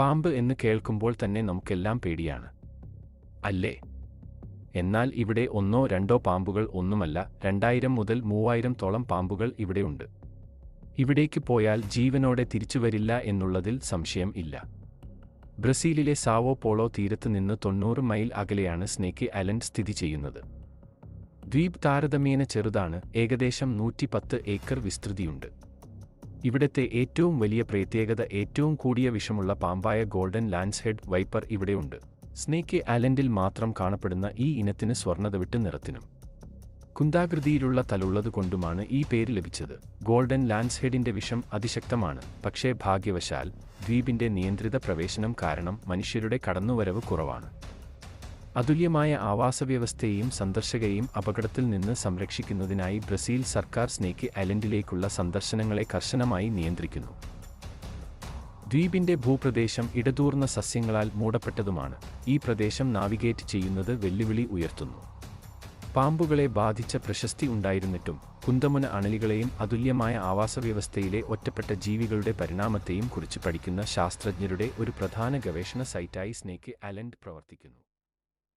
പാമ്പ് എന്ന് കേൾക്കുമ്പോൾ തന്നെ നമുക്കെല്ലാം പേടിയാണ്. അല്ലേ? എന്നാൽ ഇവിടെ ഒന്നോ രണ്ടോ പാമ്പുകൾ ഒന്നുമല്ല രണ്ടായിരം മുതൽ മൂവായിരം തോളം പാമ്പുകൾ ഇവിടെയുണ്ട് ഇവിടേക്ക് പോയാൽ ജീവനോടെ തിരിച്ചുവരില്ല എന്നുള്ളതിൽ സംശയം ഇല്ല. ബ്രസീലിലെ സാവോ പോളോ തീരത്ത് നിന്ന് തൊണ്ണൂറ് മൈൽ അകലെയാണ് സ്നേക്ക് ഐലൻഡ് സ്ഥിതി ചെയ്യുന്നത്. ദ്വീപ് താരതമ്യേന ചെറുതാണ് ഏകദേശം നൂറ്റിപ്പത്ത് ഏക്കർ വിസ്തൃതിയുണ്ട്. ഇവിടത്തെ ഏറ്റവും വലിയ പ്രത്യേകത ഏറ്റവും കൂടിയ വിഷമുള്ള പാമ്പായ ഗോൾഡൻ ലാൻഡ്സ്ഹെഡ് വൈപ്പർ ഇവിടെയുണ്ട്. സ്നേക്ക് ഐലൻഡിൽ മാത്രം കാണപ്പെടുന്ന ഈ ഇനത്തിന് സ്വർണതവിട്ട് നിറത്തിനും. കുന്താകൃതിയിലുള്ള തലുള്ളതുകൊണ്ടുമാണ് ഈ പേര് ലഭിച്ചത്. ഗോൾഡൻ ലാൻഡ്സ്ഹെഡിന്റെ വിഷം അതിശക്തമാണ് പക്ഷേ ഭാഗ്യവശാൽ ദ്വീപിന്റെ നിയന്ത്രിത പ്രവേശനം കാരണം മനുഷ്യരുടെ കടന്നുവരവ് കുറവാണ്. അതുല്യമായ ആവാസവ്യവസ്ഥയെയും സന്ദർശകരെയും അപകടത്തിൽ നിന്ന് സംരക്ഷിക്കുന്നതിനായി ബ്രസീൽ സർക്കാർ സ്നേക്ക് ഐലൻഡിലേക്കുള്ള സന്ദർശനങ്ങളെ കർശനമായി നിയന്ത്രിക്കുന്നു. ദ്വീപിന്റെ ഭൂപ്രദേശം ഇടതൂർന്ന സസ്യങ്ങളാൽ മൂടപ്പെട്ടതുമാണ്. ഈ പ്രദേശം നാവിഗേറ്റ് ചെയ്യുന്നത് വെല്ലുവിളി ഉയർത്തുന്നു. പാമ്പുകളെ ബാധിച്ച പ്രശസ്തി ഉണ്ടായിരുന്നിട്ടും കുന്തമുന അണലികളെയും അതുല്യമായ ആവാസവ്യവസ്ഥയിലെ ഒറ്റപ്പെട്ട ജീവികളുടെ പരിണാമത്തെയും കുറിച്ച് പഠിക്കുന്ന ശാസ്ത്രജ്ഞരുടെ ഒരു പ്രധാന ഗവേഷണ സൈറ്റായി സ്നേക്ക് ഐലൻഡ് പ്രവർത്തിക്കുന്നു.